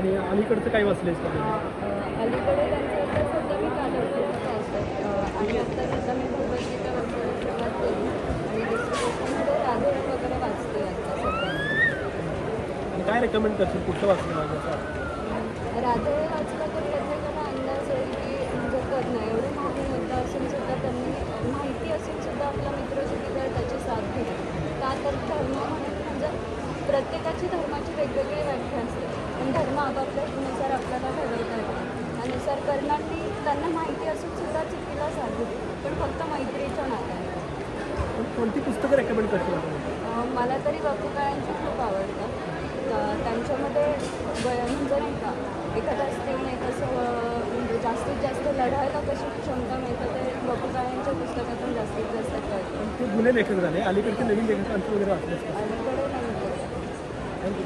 अलीकडचं काही वाचलेस का? अलीकडे सध्या मी आणि आता सध्या मी भगवद्गीता वाचायला सुरुवात केली. आणि डिस्क्रिप्शनमध्ये वगैरे वाचते आता सध्या. आणि काय रेकमेंड करशील कुठलं वाचलं तर प्रत्येकाला अंदाज की म्हणजे करणं एवढे महान होतं असून सुद्धा त्यांनी माहिती असून सुद्धा आपला मित्र चुकीचा त्याची साथ का तर धर्म म्हणजे प्रत्येकाची धर्माची वेगवेगळी व्याख्या असते. पण धर्म आपापल्यानुसार आपल्याला ठरवता येतो त्यानुसार कर्णांनी त्यांना माहिती असून सुद्धा चुकीला घेतली पण फक्त मैत्रीच्या नात्याने. कोणती पुस्तकं रेकमेंड अं, मला तरी बापूकाळांची खूप आवडतं. त्यांच्यामध्ये म्हणजे नाही का एखाद्या स्त्रीने कसं म्हणजे जास्तीत जास्त लढायला कशी क्षमता मिळतं ते बापूकाळांच्या पुस्तकातून जास्तीत जास्त कळतं. ते जुने लेखक झाले. अलीकडचे नवीन लेखकांचं वगैरे अलीकडे नाही. थँक्यू